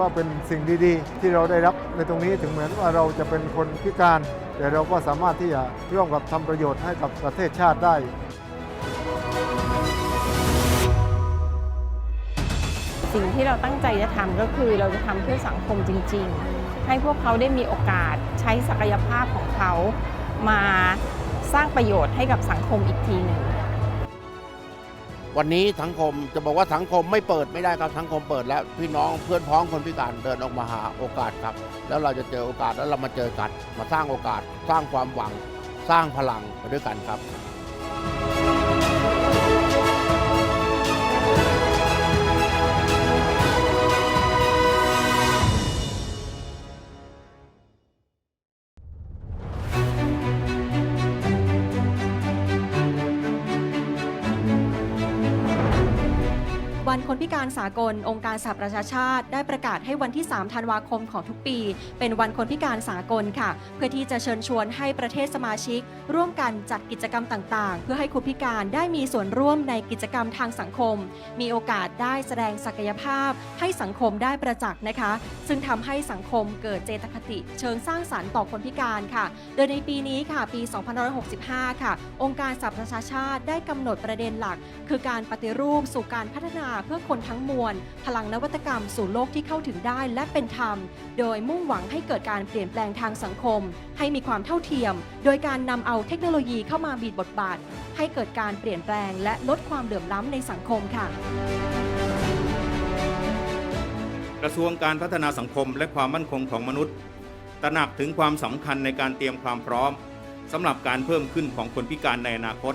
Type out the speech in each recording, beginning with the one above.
ว่าเป็นสิ่งดีๆ ที่เราได้รับในตรงนี้ถึงเหมือนว่าเราจะเป็นคนพิการ แต่เราก็สามารถที่จะร่วมกับทำประโยชน์ให้กับประเทศชาติได้สิ่งที่เราตั้งใจจะทำก็คือเราจะทำเพื่อสังคมจริง ๆ ให้พวกเขาได้มีโอกาสใช้ศักยภาพของเขา มาสร้างประโยชน์ให้กับสังคมอีกทีหนึ่ง วันนี้สังคมจะบอกว่าสังคมไม่เปิดไม่ได้ครับสังคมเปิดแล้วพี่น้องเพื่อนพ้องคนพิการเดินออกมาหาโอกาสครับ แล้วเราจะเจอโอกาสแล้วเรามาเจอกัน มาสร้างโอกาส สร้างความหวัง สร้างพลังไปด้วยกันครับ สากล องค์การสหประชาชาติ ได้ประกาศให้วันที่ 3 ธันวาคมของทุกปี เป็นวันคนพิการสากลค่ะ เพื่อที่จะเชิญชวนให้ประเทศสมาชิก ร่วมกันจัดกิจกรรมต่างๆ เพื่อให้คนพิการได้มีส่วนร่วมในกิจกรรมทางสังคม มีโอกาสได้แสดงศักยภาพ ให้สังคมได้ประจักษ์นะคะ ซึ่งทำให้สังคมเกิดเจตคติ เชิงสร้างสรรค์ต่อคนพิการค่ะ โดยในปีนี้ค่ะ ปี 2565 ค่ะ องค์การสหประชาชาติได้กำหนดประเด็นหลัก คือการปฏิรูปสู่การพัฒนาเพื่อคนทั้งมวล พลังนวัตกรรมสู่โลกที่เข้าถึงได้และเป็นธรรม โดยมุ่งหวังให้เกิดการเปลี่ยนแปลงทางสังคม ให้มีความเท่าเทียม โดยการนำเอาเทคโนโลยีเข้ามาบีบบทบาท ให้เกิดการเปลี่ยนแปลงและลดความเหลื่อมล้ำในสังคมค่ะ กระทรวงการพัฒนาสังคมและความมั่นคงของมนุษย์ ตระหนักถึงความสำคัญในการเตรียมความพร้อมสำหรับการเพิ่มขึ้นของคนพิการในอนาคต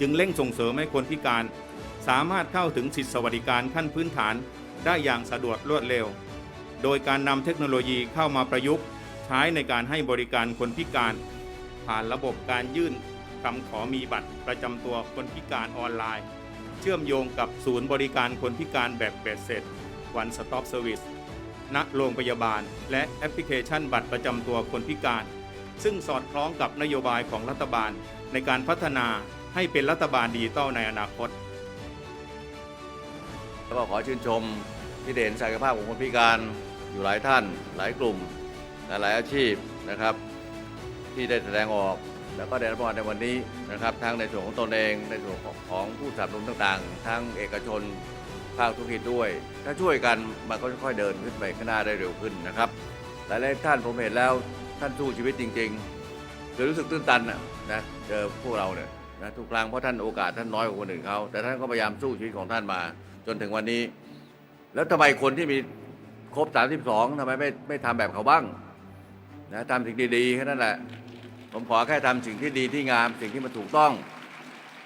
จึงเร่งส่งเสริมให้คนพิการ สามารถเข้าถึงสิทธิสวัสดิการขั้นพื้นฐานได้อย่างสะดวกรวดเร็ว โดยการนำเทคโนโลยีเข้ามาประยุกต์ ใช้ในการให้บริการคนพิการ ผ่านระบบการยื่นคำขอมีบัตรประจำตัวคนพิการออนไลน์ เชื่อมโยงกับศูนย์บริการคนพิการแบบเบ็ดเสร็จ One Stop Service ณโรงพยาบาล และแอปพลิเคชันบัตรประจำตัวคนพิการ ซึ่งสอดคล้องกับนโยบายของรัฐบาลในการพัฒนาให้เป็นรัฐบาลดิจิตอลในอนาคต แล้วก็ขอชื่นชมที่ได้เห็นศักยภาพของคนพิการอยู่หลายท่าน หลายกลุ่มและหลายอาชีพนะครับ ที่ได้แสดงออกแล้วก็ได้รับรางวัลในวันนี้นะครับ ทั้งในส่วนของตนเองในส่วนของของผู้สนับสนุนต่างๆ ทั้งเอกชนภาคธุรกิจด้วย ถ้าช่วยกันมันก็ค่อยๆเดินขึ้นไปข้างหน้าได้เร็วขึ้นนะครับหลายๆท่านผมเห็นแล้วท่านสู้ชีวิตจริงๆคือรู้สึกตื้นตันนะนะเจอพวกเราเนี่ย นะทุกครั้งเพราะท่านโอกาสท่านน้อยกว่าคนอื่นเขาแต่ท่านก็พยายามสู้ชีวิตของท่านมา จนถึงวันนี้ แล้วทำไมคนที่มีครบ 32ทำไมไม่ไม่ทำแบบเขาบ้างนะทำสิ่งดีๆแค่นั้นแหละ ผมขอแค่ทำสิ่งที่ดีที่งามสิ่งที่มันถูกต้อง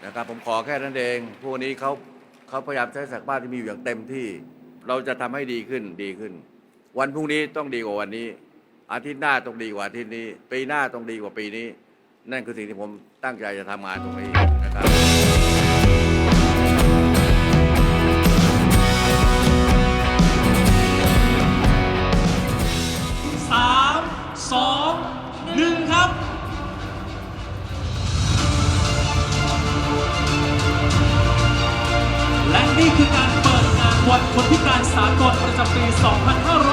นะครับผมขอแค่นั้นเองพวกนี้เขาเขาพยายามใช้ศักยภาพที่มีอยู่อย่างเต็มที่ เราจะทำให้ดีขึ้นดีขึ้น วันพรุ่งนี้ต้องดีกว่าวันนี้ อาทิตย์หน้าต้องดีกว่าอาทิตย์นี้ ปีหน้าต้องดีกว่าปีนี้ นั่นคือสิ่งที่ผมตั้งใจจะทำงานตรงนี้นะครับสามสองหนึ่งครับ และนี่คือการเปิดงานวันคนพิการสากลประจำปี 2565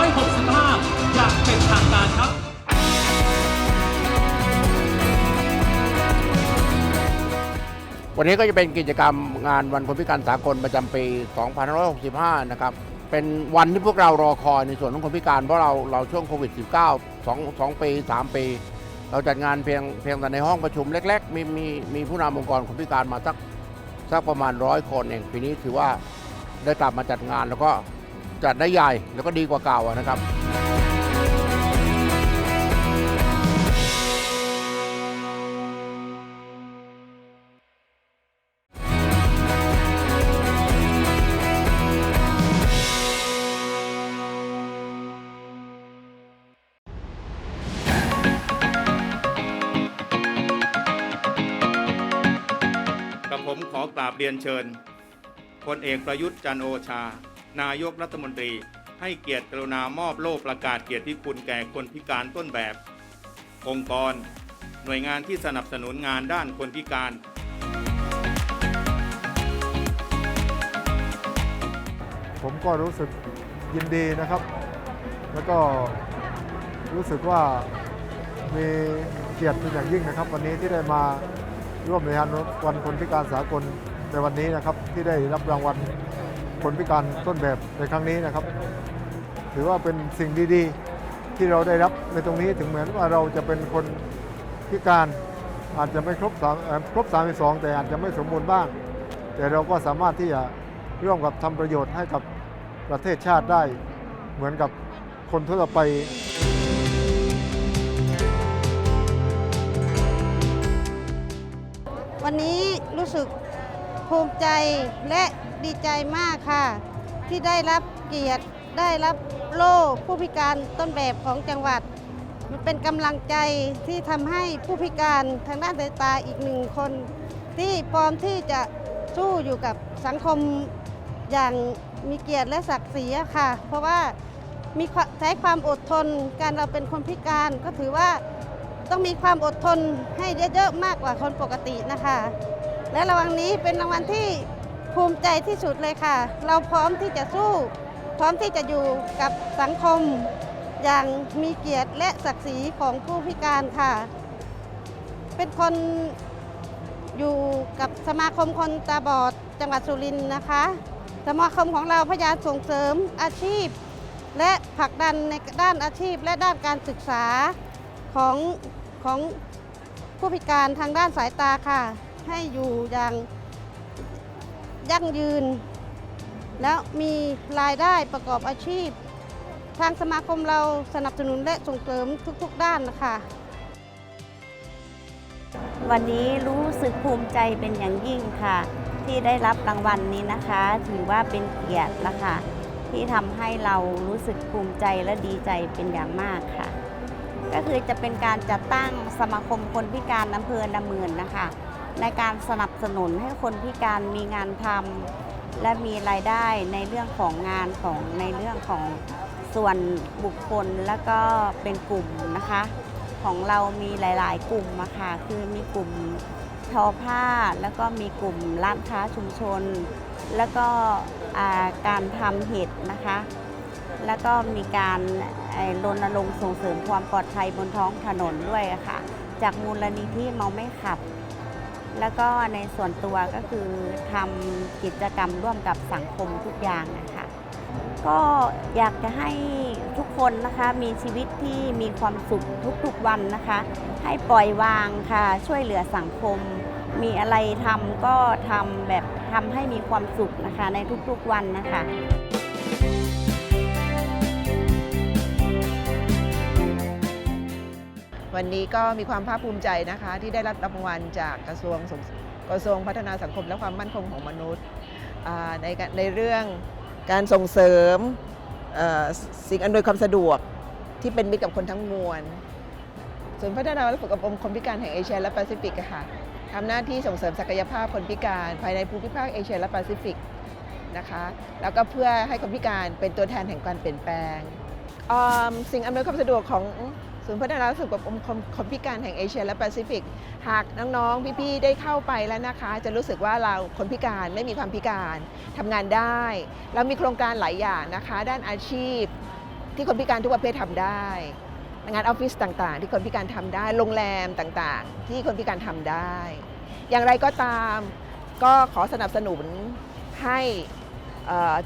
วันนี้ก็จะเป็นกิจกรรมงานวันคนพิการสากลประจำปี 2565 นะครับ เป็นวันที่พวกเรารอคอยในส่วนของคนพิการเพราะเราเราช่วงโควิด -19 2 2 ปี 3 ปี เราจัดงานเพียงเพียงแต่ในห้องประชุมเล็ก ๆ มีมีมีผู้นำองค์กรคนพิการมาสักสักประมาณร้อยคนเองปีนี้ถือว่าได้กลับมาจัดงานแล้วก็จัดได้ใหญ่แล้วก็ดีกว่าเก่านะครับ เรียนเชิญพลเอกประยุทธ์จันโอชา นายกรัฐมนตรี ให้เกียรติกรุณามอบโล่ประกาศเกียรติคุณแก่คนพิการต้นแบบ องค์กร หน่วยงานที่สนับสนุนงานด้านคนพิการ ผมก็รู้สึกยินดีนะครับ แล้วก็รู้สึกว่ามีเกียรติเป็นอย่างยิ่งนะครับ วันนี้ที่ได้มาร่วมในงานวันคนพิการสากล ในวันนี้นะครับที่ได้รับรางวัลคนพิการต้นแบบในครั้งนี้นะครับ ถือว่าเป็นสิ่งดีๆ ที่เราได้รับในตรงนี้ถึงแม้ว่าเราจะเป็นคนพิการอาจจะไม่ครบสามเอ่อครบ32 แต่อาจจะไม่สมบูรณ์บ้าง แต่เราก็สามารถที่จะร่วมกับทำประโยชน์ให้กับประเทศชาติได้เหมือนกับคนทั่วไปวันนี้รู้สึก ภูมิใจและดีใจมากค่ะ ที่ได้รับเกียรติได้รับโล่ผู้พิการต้นแบบของจังหวัด มันเป็นกำลังใจที่ทำให้ผู้พิการทางด้านสายตาอีกหนึ่งคน ที่พร้อมที่จะสู้อยู่กับสังคมอย่างมีเกียรติและศักดิ์ศรีค่ะ เพราะว่ามีใช้ความอดทนการเราเป็นคนพิการก็ถือว่าต้องมีความอดทนให้เยอะๆมากกว่าคนปกตินะคะ และรางวัลนี้เป็นรางวัลที่ภูมิใจที่สุดเลยค่ะ เราพร้อมที่จะสู้ พร้อมที่จะอยู่กับสังคม อย่างมีเกียรติและศักดิ์ศรีของผู้พิการค่ะ เป็นคนอยู่กับสมาคมคนตาบอดจังหวัดสุรินทร์นะคะ สมาคมของเราพยายามส่งเสริมอาชีพ และผลักดันในด้านอาชีพและด้านการศึกษาของของผู้พิการทางด้านสายตาค่ะ ให้อยู่อย่างยั่งยืน แล้วมีรายได้ประกอบอาชีพ ทางสมาคมเราสนับสนุนและส่งเสริมทุกๆด้านนะคะวันนี้รู้สึกภูมิใจเป็นอย่างยิ่งค่ะ ที่ได้รับรางวัลนี้นะคะ ถือว่าเป็นเกียรติละค่ะ ที่ทำให้เรารู้สึกภูมิใจและดีใจเป็นอย่างมากค่ะ ก็คือจะเป็นการจัดตั้งสมาคมคนพิการอำเภอดำเนินนะคะ ในการสนับสนุนให้คนพิการมีงานทำและมีรายได้ในเรื่องของงานของในเรื่องของส่วนบุคคลแล้วก็เป็นกลุ่มนะคะ ของเรามีหลาย ๆ กลุ่มอะค่ะคือมีกลุ่มทอผ้าแล้วก็มีกลุ่มร้านค้าชุมชน แล้วก็การทำเห็ดนะคะ แล้วก็มีการรณรงค์ส่งเสริมความปลอดภัยบนท้องถนนด้วยะค่ะ จากมูลนิธิเมาไม่ขับ แล้วก็ในส่วนตัวก็คือทำกิจกรรมร่วมกับสังคมทุกอย่างนะคะ ก็อยากจะให้ทุกคนนะคะมีชีวิตที่มีความสุขทุกๆวันนะคะ ให้ปล่อยวางค่ะ ช่วยเหลือสังคม มีอะไรทำก็ทำแบบทำให้มีความสุขนะคะ ในทุกๆวันนะคะ วันนี้ก็มีความภาคภูมิใจนะคะ ที่ได้รับรางวัลจากกระทรวงกระทรวงพัฒนาสังคมและความมั่นคงของมนุษย์ในในเรื่องการส่งเสริมสิ่งอำนวยความสะดวกที่เป็นมิตรกับคนทั้งมวลศูนพัฒนาและฝึกอบรมคนพิการแห่งเอเชียและแปซิฟิกค่ะทำหน้าที่ส่งเสริมศักยภาพคนพิการภายในภูมิภาคเอเชียและแปซิฟิกนะคะแล้วก็เพื่อให้คนพิการเป็นตัวแทนแห่งการเปลี่ยนแปลงสิ่งอำนวยความสะดวกของ ศูนย์พัฒนาและฝึกอบรมคนคนพิการแห่งเอเชียและแปซิฟิก หากน้องๆ พี่ๆ ได้เข้าไปแล้วนะคะ จะรู้สึกว่าเราคนพิการไม่มีความพิการทำงานได้ เรามีโครงการหลายอย่างนะคะ ด้านอาชีพ ที่คนพิการทุกประเภททำได้ งานออฟฟิศต่างๆ ที่คนพิการทำได้ โรงแรมต่างๆ ที่คนพิการทำได้ อย่างไรก็ตามก็ขอสนับสนุนให้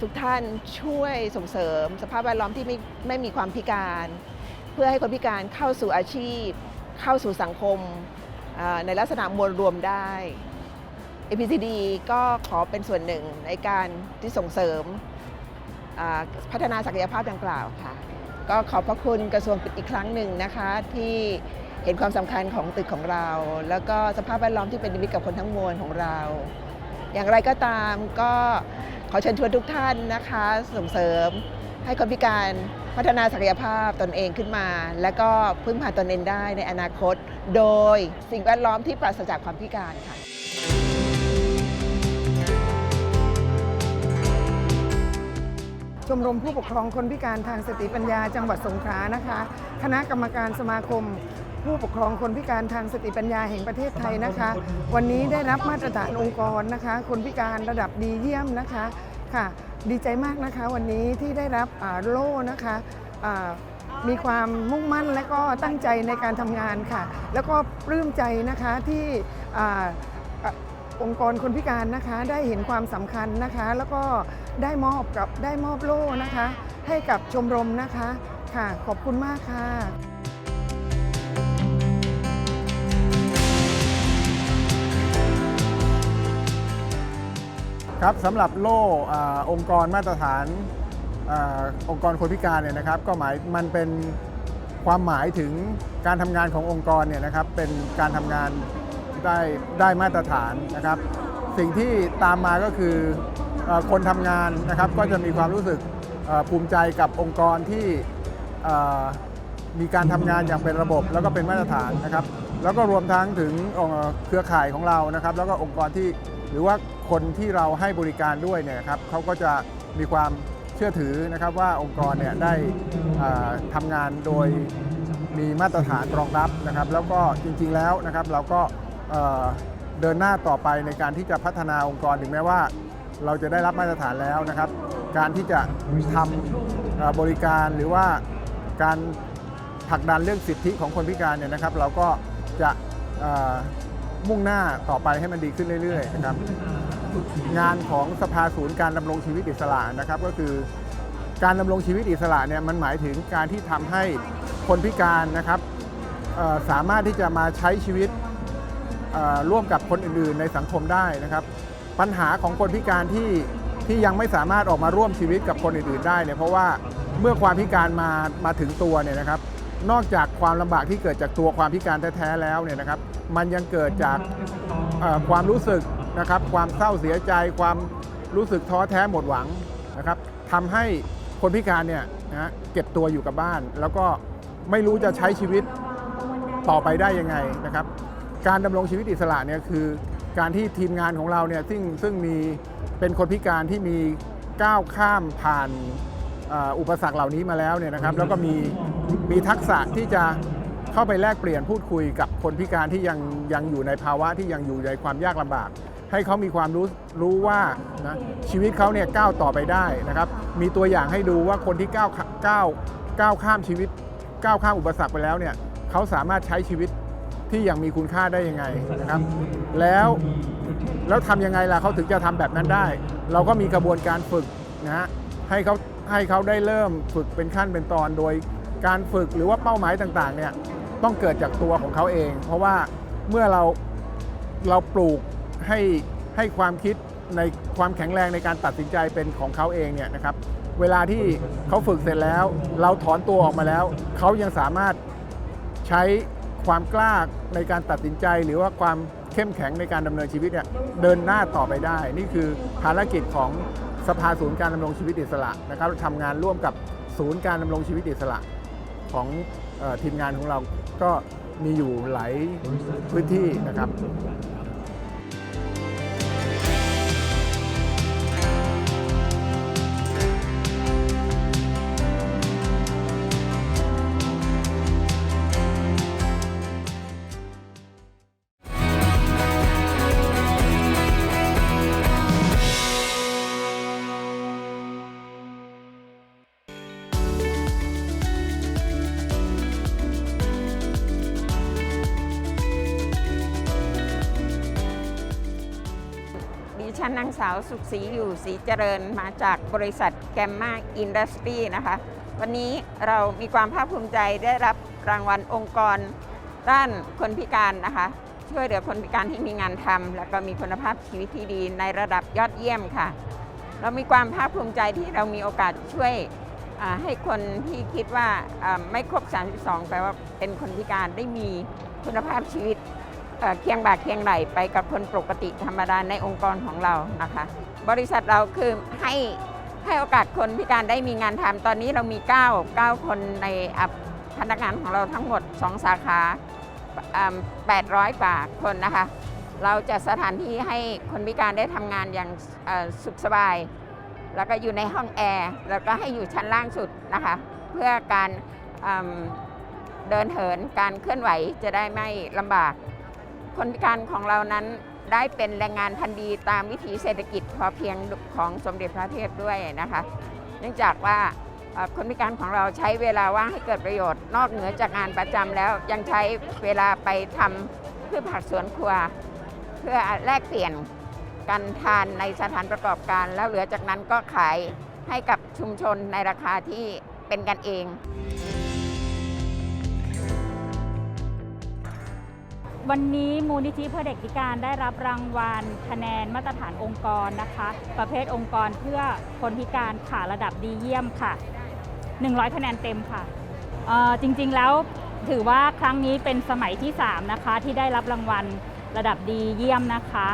ทุกท่านช่วยส่งเสริมสภาพแวดล้อมที่ไม่ไม่มีความพิการ เพื่อให้คนพิการเข้าสู่อาชีพ เข้าสู่สังคมในลักษณะมวลรวมได้ APCD ก็ขอเป็นส่วนหนึ่งในการที่ส่งเสริมพัฒนาศักยภาพดังกล่าวค่ะ ก็ขอบพระคุณกระทรวงอีกครั้งหนึ่งนะคะ ที่เห็นความสำคัญของตึกของเรา แล้วก็สภาพแวดล้อมที่เป็นมิตรกับคนทั้งมวลของเรา อย่างไรก็ตามก็ขอเชิญชวนทุกท่านนะคะ ส่งเสริมให้คนพิการ พัฒนาศักยภาพตนเองขึ้นมา และก็พึ่งพาตนเองได้ในอนาคต โดยสิ่งแวดล้อมที่ปราศจากความพิการค่ะชมรมผู้ปกครองคนพิการทางสติปัญญาจังหวัดสงขลานะคะ คณะกรรมการสมาคม ผู้ปกครองคนพิการทางสติปัญญาแห่งประเทศไทยนะคะ วันนี้ได้รับมาตรฐานองค์กรนะคะ คนพิการระดับดีเยี่ยมนะคะ ค่ะ ดีใจมากนะคะวันนี้ที่ได้รับโล่นะคะมีความมุ่งมั่นและก็ตั้งใจในการทำงานค่ะ แล้วก็ปลื้มใจนะคะที่อองค์กรคนพิการนะคะได้เห็นความสำคัญนะคะ แล้วก็ได้มอบกับได้มอบโล่นะคะ ให้กับชมรมนะคะค่ะ ขอบคุณมากค่ะ ครับสำหรับโล่อองค์กรมาตรฐานอองค์กรคนพิการเนี่ยนะครับ ก็หมายมันเป็นความหมายถึงการทำงานขององค์กรเนี่ยนะครับ เป็นการทำงานได้ได้มาตรฐานนะครับ สิ่งที่ตามมาก็คืออคนทำงานนะครับ ก็จะมีความรู้สึกภูมิใจกับองค์กรที่มีการทำงานอย่างเป็นระบบ แล้วก็เป็นมาตรฐานนะครับ แล้วก็รวมทั้งถึงเครือข่ายของเรานะครับ แล้วก็องค์กรที่ หรือว่าคนที่เราให้บริการด้วยเนี่ยครับเขาก็จะมีความเชื่อถือนะครับว่าองค์กรเนี่ยได้ทำงานโดยมีมาตรฐานรองรับนะครับ แล้วก็จริงๆแล้วนะครับเราก็เดินหน้าต่อไปในการที่จะพัฒนาองค์กรถึงแม้ว่า เราจะได้รับมาตรฐานแล้วนะครับ การที่จะทำบริการหรือว่าการผลักดันเรื่องสิทธิของคนพิการเนี่ยนะครับ เราก็จะ มุ่งหน้าต่อไปให้มันดีขึ้นเรื่อยๆนะครับงานของสภาศูนย์การดำรงชีวิตอิสระนะครับ ก็คือการดำรงชีวิตอิสระเนี่ยมันหมายถึงการที่ทำให้คนพิการนะครับสามารถที่จะมาใช้ชีวิตร่วมกับคนอื่นๆ ในสังคมได้นะครับ ปัญหาของคนพิการที่ที่ยังไม่สามารถออกมาร่วมชีวิตกับคนอื่นๆ ได้เนี่ยเพราะว่าเมื่อความพิการมามาถึงตัวเนี่ยนะครับ นอกจากความลำบากที่เกิดจากตัวความพิการแท้ๆแล้วเนี่ยนะครับ มันยังเกิดจากความรู้สึกนะครับ ความเศร้าเสียใจ ความรู้สึกท้อแท้หมดหวังนะครับทำให้คนพิการเนี่ยนะเก็บตัวอยู่กับบ้าน แล้วก็ไม่รู้จะใช้ชีวิตต่อไปได้ยังไงนะครับ การดำรงชีวิตอิสระเนี่ยคือการที่ทีมงานของเราเนี่ยซึ่งซึ่งมีเป็นคนพิการที่มีก้าวข้ามผ่าน อุปสรรคเหล่านี้มาแล้วเนี่ยนะครับแล้วก็มีมีทักษะที่จะเข้าไปแลกเปลี่ยนพูดคุยกับคนพิการที่ยังยังอยู่ในภาวะที่ยังอยู่ในความยากลำบาก ให้เขามีความรู้รู้ว่านะชีวิตเขาเนี่ยก้าวต่อไปได้นะครับ มีตัวอย่างให้ดูว่าคนที่ก้าวก้าวก้าวข้ามชีวิตก้าวข้ามอุปสรรคไปแล้วเนี่ยเขาสามารถใช้ชีวิตที่ยังมีคุณค่าได้ยังไงนะครับ แล้วแล้วทำยังไงล่ะเขาถึงจะทำแบบนั้นได้ เราก็มีกระบวนการฝึกนะฮะให้เขา ให้เขาได้เริ่มฝึกเป็นขั้นเป็นตอนโดยการฝึกหรือว่าเป้าหมายต่างๆเนี่ยต้องเกิดจากตัวของเขาเอง เพราะว่าเมื่อเราเราปลูกให้ให้ความคิดในความแข็งแรงในการตัดสินใจเป็นของเขาเองเนี่ยนะครับเวลาที่เขาฝึกเสร็จแล้ว เราถอนตัวออกมาแล้ว เขายังสามารถใช้ความกล้าในการตัดสินใจ หรือว่าความเข้มแข็งในการดำเนินชีวิตเนี่ยเดินหน้าต่อไปได้ นี่คือภารกิจของ สภาศูนย์การดำรงชีวิตอิสระนะครับทำงานร่วมกับศูนย์การดำรงชีวิตอิสระของออทีมงานของเราก็มีอยู่หลายพื้นที่นะครับางสาวสุขศรีอยู่ศรีเจริญมาจากบริษัทแกมมาอินดัสตรีนะคะ วันนี้เรามีความภาคภูมิใจได้รับรางวัลองค์กร ด้านคนพิการนะคะ ช่วยเหลือคนพิการที่มีงานทำแล้วก็มีคุณภาพชีวิตที่ดีในระดับยอดเยี่ยมค่ะ เรามีความภาคภูมิใจที่เรามีโอกาสช่วยให้คนที่คิดว่าไม่ครบ 32 แปลว่าเป็นคนพิการได้มีคุณภาพชีวิต เคียงบ่าเคียงไหลไปกับคนปกติธรรมดาในองค์กรของเรานะคะ บริษัทเราคือให้ให้โอกาสคนพิการได้มีงานทำตอนนี้เรามี 9 9 คนในพนักงานของเราทั้งหมด 2 สาขา 800 กว่าคนนะคะ เราจะสถานที่ให้คนพิการได้ทำงานอย่างสุขสบาย แล้วก็อยู่ในห้องแอร์ แล้วก็ให้อยู่ชั้นล่างสุดนะคะ เพื่อการเดินเหินการเคลื่อนไหวจะได้ไม่ลำบาก คนพิการของเรานั้นได้เป็นแรงงานพันธุ์ดีตามวิถีเศรษฐกิจพอเพียงของสมเด็จพระเทพด้วยนะคะ เนื่องจากว่าคนพิการของเราใช้เวลาว่างให้เกิดประโยชน์ นอกเหนือจากงานประจำแล้วยังใช้เวลาไปทำพืชผักสวนครัว เพื่อแลกเปลี่ยนกันทานในสถานประกอบการ แล้วเหลือจากนั้นก็ขายให้กับชุมชนในราคาที่เป็นกันเอง วันนี้มูลนิธิเพื่อเด็กพิการได้รับรางวัลคะแนนมาตรฐานองค์กรนะคะ ประเภทองค์กรเพื่อคนพิการค่ะระดับดีเยี่ยมค่ะ 100 คะแนนเต็มค่ะจริงๆแล้วถือว่าครั้งนี้เป็นสมัยที่ 3 นะคะ ที่ได้รับรางวัลระดับดีเยี่ยมนะคะ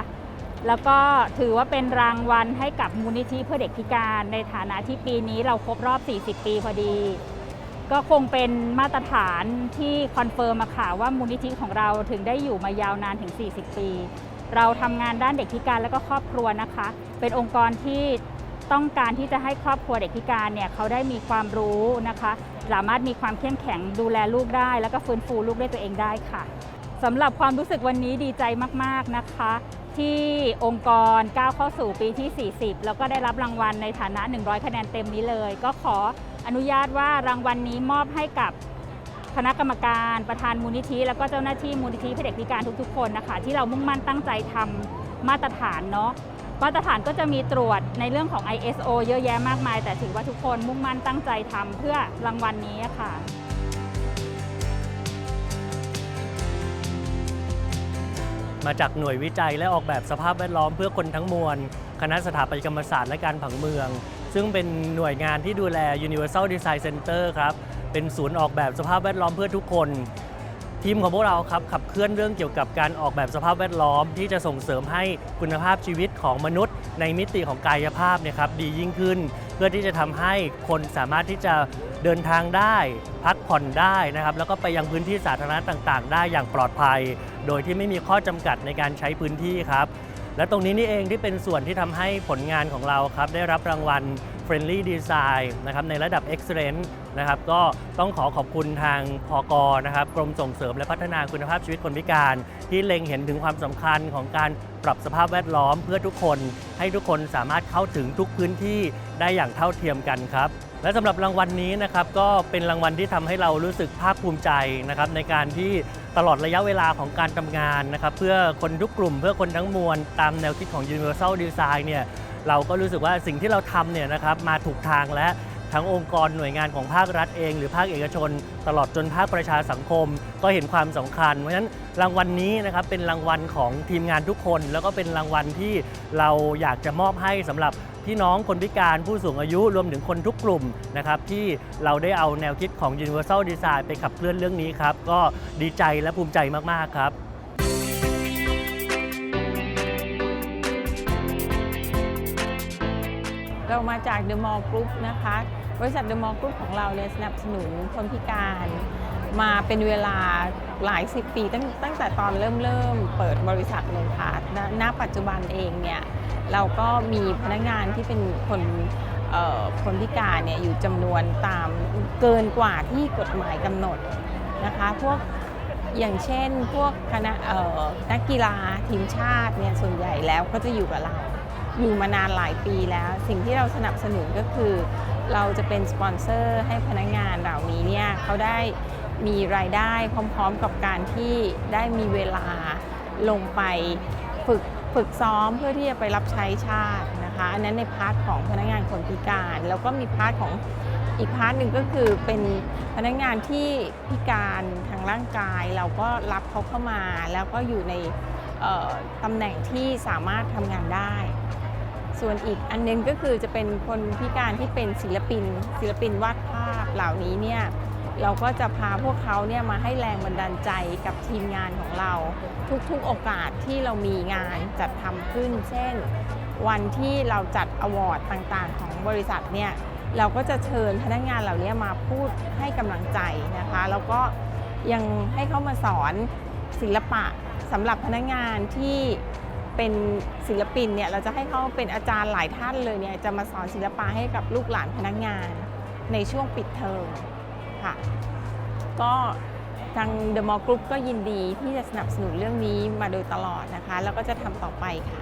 แล้วก็ถือว่าเป็นรางวัลให้กับมูลนิธิเพื่อเด็กพิการ ในฐานะที่ปีนี้เราครบรอบ 40 ปีพอดี ก็คงเป็นมาตรฐานที่คอนเฟิร์มมาค่ะว่ามูลนิธิของเราถึงได้อยู่มายาวนานถึง 40 ปี เราทำงานด้านเด็กพิการและก็ครอบครัวนะคะ เป็นองค์กรที่ต้องการที่จะให้ครอบครัวเด็กพิการเนี่ยเขาได้มีความรู้นะคะ สามารถมีความเข้มแข็งดูแลลูกได้ แล้วก็ฟื้นฟูลูกด้วยตัวเองได้ค่ะสำหรับความรู้สึกวันนี้ดีใจมาก ๆนะคะ ที่องค์กรก้าวเข้าสู่ปีที่ 40 แล้วก็ได้รับรางวัลในฐานะ 100 คะแนนเต็มนี้เลย ก็ขอ อนุญาตว่ารางวัลนี้มอบให้กับคณะกรรมการประธานมูลนิธิ แล้วก็เจ้าหน้าที่มูลนิธิเพื่อเด็กพิการทุกๆ คนนะคะ ที่เรามุ่งมั่นตั้งใจทำมาตรฐานเนาะมาตรฐานก็จะมีตรวจในเรื่องของ ISO เยอะแยะมากมาย แต่ถือว่าทุกคนมุ่งมั่นตั้งใจทำเพื่อรางวัลนี้ค่ะมาจากหน่วยวิจัยและออกแบบสภาพแวดล้อมเพื่อคนทั้งมวล คณะสถาปัตยกรรมศาสตร์และการผังเมือง ซึ่งเป็นหน่วยงานที่ดูแล Universal Design Center ครับ เป็นศูนย์ออกแบบสภาพแวดล้อมเพื่อทุกคน ทีมของพวกเราครับขับเคลื่อนเรื่องเกี่ยวกับการออกแบบสภาพแวดล้อม ที่จะส่งเสริมให้คุณภาพชีวิตของมนุษย์ ในมิติของกายภาพเนี่ยครับดียิ่งขึ้น เพื่อที่จะทำให้คนสามารถที่จะเดินทางได้ พักผ่อนได้นะครับแล้วก็ไปยังพื้นที่สาธารณะต่าง ๆ ได้อย่างปลอดภัย โดยที่ไม่มีข้อจำกัดในการใช้พื้นที่ครับ และตรงนี้นี่เองที่เป็นส่วนที่ทำให้ผลงานของเราครับได้รับรางวัล Friendly Design นะครับในระดับ Excellence นะครับก็ต้องขอขอบคุณทางพกนะครับกรมส่งเสริมและพัฒนาคุณภาพชีวิตคนพิการ ที่เล็งเห็นถึงความสำคัญของการปรับสภาพแวดล้อมเพื่อทุกคน ให้ทุกคนสามารถเข้าถึงทุกพื้นที่ได้อย่างเท่าเทียมกันครับ และสำหรับรางวัลนี้นะครับก็เป็นรางวัลที่ทำให้เรารู้สึกภาคภูมิใจนะครับในการที่ตลอดระยะเวลาของการทำงานนะครับเพื่อคนทุกกลุ่มเพื่อคนทั้งมวล ตามแนวคิดของ Universal Design เนี่ยเราก็รู้สึกว่าสิ่งที่เราทำเนี่ยนะครับมาถูกทางและทั้งองค์กรหน่วยงานของภาครัฐเอง หรือภาคเอกชน ตลอดจนภาคประชาสังคม ก็เห็นความสำคัญ เพราะฉะนั้นรางวัลนี้นะครับเป็นรางวัลของทีมงานทุกคน แล้วก็เป็นรางวัลที่เราอยากจะมอบให้สำหรับ พี่น้องคนพิการผู้สูงอายุรวมถึงคนทุกกลุ่มนะครับที่เราได้เอาแนวคิดของ Universal Design ไปขับเคลื่อนเรื่องนี้ครับ ก็ดีใจและภูมิใจมาก ๆ ครับเรามาจาก The Mall Group นะคะ บริษัท The Mall Group ของเราเนี่ยสนับสนุนคนพิการมาเป็นเวลาหลายสิบปีตั้งตั้งแต่ตอนเริ่มเริ่มเปิดบริษัทเลยค่ะณณปัจจุบันเองเนี่ย เราก็มีพนักงานที่เป็นคนคนพิการเนี่ยอยู่จำนวนตามเกินกว่าที่กฎหมายกำหนดนะคะพวกอย่างเช่นพวกคณะนักกีฬาทีมชาติเนี่ยส่วนใหญ่แล้วก็จะอยู่กับเรา อยู่มานานหลายปีแล้ว สิ่งที่เราสนับสนุนก็คือ เราจะเป็นสปอนเซอร์ให้พนักงานเหล่านี้เนี่ยเขาได้มีรายได้พร้อมๆกับการที่ได้มีเวลาลงไปฝึก ฝึกซ้อมเพื่อที่จะไปรับใช้ชาตินะคะ อันนั้นในพาร์ทของพนักงานคนพิการ แล้วก็มีพาร์ทของอีกพาร์ทหนึ่งก็คือเป็นพนักงานที่พิการทางร่างกาย เราก็รับเขาเข้ามา แล้วก็อยู่ในตำแหน่งที่สามารถทำงานได้ ส่วนอีกอันหนึงก็คือจะเป็นคนพิการที่เป็นศิลปิน ศิลปินวาดภาพเหล่านี้เนี่ย เราก็จะพาพวกเขาเนี่ยมาให้แรงบันดาลใจกับทีมงานของเรา ทุกๆโอกาสที่เรามีงานจัดทำขึ้น เช่น วันที่เราจัดอวอร์ดต่างๆ ของบริษัทเนี่ยเราก็จะเชิญพนักงานเหล่านี้มาพูดให้กำลังใจนะคะ แล้วก็ยังให้เขามาสอนศิลปะสำหรับพนักงานที่เป็นศิลปินเนี่ยเราจะให้เขาเป็นอาจารย์หลายท่านเลยเนี่ยจะมาสอนศิลปะให้กับลูกหลานพนักงานในช่วงปิดเทอม ค่ะ ก็ทาง The Mall Group ก็ยินดีที่จะสนับสนุนเรื่องนี้มาโดยตลอดนะคะ แล้วก็จะทำต่อไปค่ะ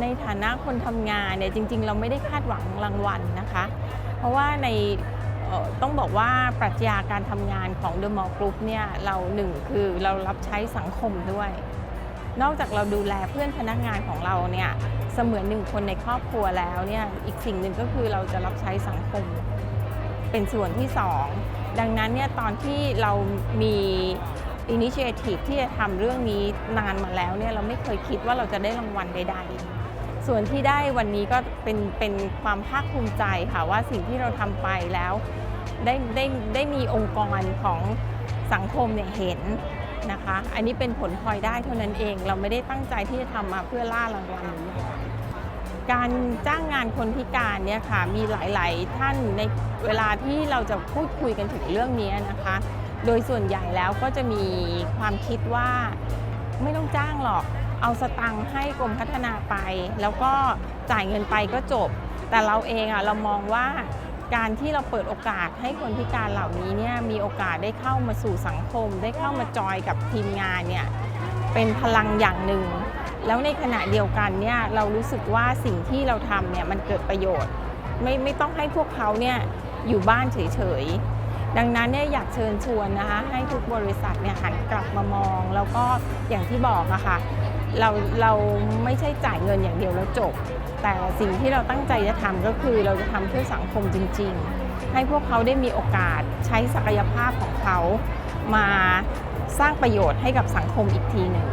ในฐานะคนทำงานเนี่ยจริง ๆ เราไม่ได้คาดหวังรางวัลนะคะ เพราะว่าในต้องบอกว่าปรัชญาการทำงานของ The Mall Group เนี่ยเราหนึ่งคือเรารับใช้สังคมด้วย นอกจากเราดูแลเพื่อนพนักงานของเราเนี่ยเสมือนหนึ่งคนในครอบครัวแล้วเนี่ยอีกสิ่งหนึ่งก็คือเราจะรับใช้สังคม เป็นส่วนที่สองดังนั้นเนี่ยตอนที่เรามีอินิเชทีฟที่จะทำเรื่องนี้นานมาแล้วเนี่ยเราไม่เคยคิดว่าเราจะได้รางวัลใดๆ ส่วนที่ได้วันนี้ก็เป็นเป็นความภาคภูมิใจค่ะว่าสิ่งที่เราทำไปแล้วได้ได้ได้มีองค์กรของสังคมเนี่ยเห็นนะคะ อันนี้เป็นผลพลอยได้เท่านั้นเอง เราไม่ได้ตั้งใจที่จะทำมาเพื่อล่ารางวัลหรืออย่างไร การจ้างงานคนพิการเนี่ยค่ะมีหลาย ๆ ท่านในเวลาที่เราจะพูดคุยกันถึงเรื่องนี้นะคะ โดยส่วนใหญ่แล้วก็จะมีความคิดว่าไม่ต้องจ้างหรอก เอาสตังค์ให้กรมพัฒนาไป แล้วก็จ่ายเงินไปก็จบ แต่เราเองอะเรามองว่าการที่เราเปิดโอกาสให้คนพิการเหล่านี้เนี่ยมีโอกาสได้เข้ามาสู่สังคม ได้เข้ามาจอยกับทีมงานเนี่ยเป็นพลังอย่างหนึ่ง แล้วในขณะเดียวกันเนี่ยเรารู้สึกว่าสิ่งที่เราทำเนี่ยมันเกิดประโยชน์ ไม่ไม่ต้องให้พวกเขาเนี่ยอยู่บ้านเฉยๆ ดังนั้นเนี่ยอยากเชิญชวนนะคะให้ทุกบริษัทเนี่ยหันกลับมามอง แล้วก็อย่างที่บอกอะค่ะเราเราไม่ใช่จ่ายเงินอย่างเดียวแล้วจบ แต่สิ่งที่เราตั้งใจจะทำก็คือเราจะทำเพื่อสังคมจริง ๆ ให้พวกเขาได้มีโอกาสใช้ศักยภาพของเขา มาสร้างประโยชน์ให้กับสังคมอีกทีหนึ่ง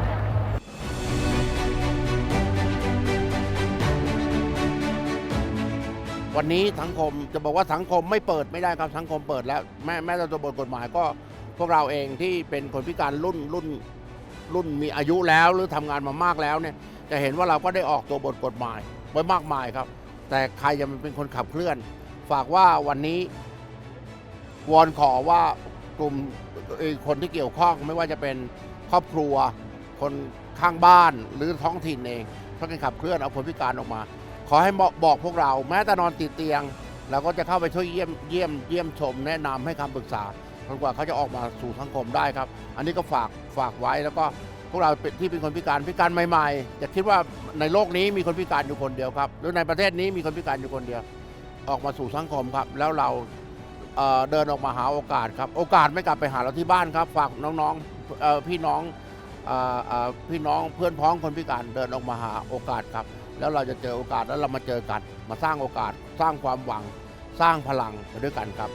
วันนี้สังคมจะบอกว่าสังคมไม่เปิดไม่ได้ครับสังคมเปิดแล้ว แม้แม้แต่ตัวบทกฎหมายก็พวกเราเองที่เป็นคนพิการรุ่นรุ่นรุ่นมีอายุแล้วหรือทำงานมามากแล้วเนี่ยจะเห็นว่าเราก็ได้ออกตัวบทกฎหมายไว้มากมายครับ แต่ใครจะเป็นคนขับเคลื่อน ฝากว่าวันนี้วอนขอว่ากลุ่มคนที่เกี่ยวข้องไม่ว่าจะเป็นครอบครัว คนข้างบ้านหรือท้องถิ่นเองช่วยกันขับเคลื่อนเอาคนพิการออกมา ขอให้บอกพวกเรา แม้แต่นอนติดเตียงเราก็จะเข้าไปช่วยเยี่ยมเยี่ยมเยี่ยมชม แนะนำให้คำปรึกษาจนกว่าเขาจะออกมาสู่สังคมได้ครับ อันนี้ก็ฝากฝากไว้แล้วก็พวกเราที่เป็นคนพิการพิการใหม่ๆจะคิดว่าในโลกนี้มีคนพิการอยู่คนเดียวครับหรือในประเทศนี้มีคนพิการอยู่คนเดียว ออกมาสู่สังคมครับ แล้วเราเเดินออกมาหาโอกาสครับ โอกาสไม่กลับไปหาเราที่บ้านครับ ฝากน้องๆพี่น้องออพี่น้องเพื่อนพ้องคนพิการเดินออกมาหาโอกาสครับ แล้วเราจะเจอโอกาสแล้วเรามาเจอกัน มาสร้างโอกาส สร้างความหวัง สร้างพลังไปด้วยกันครับ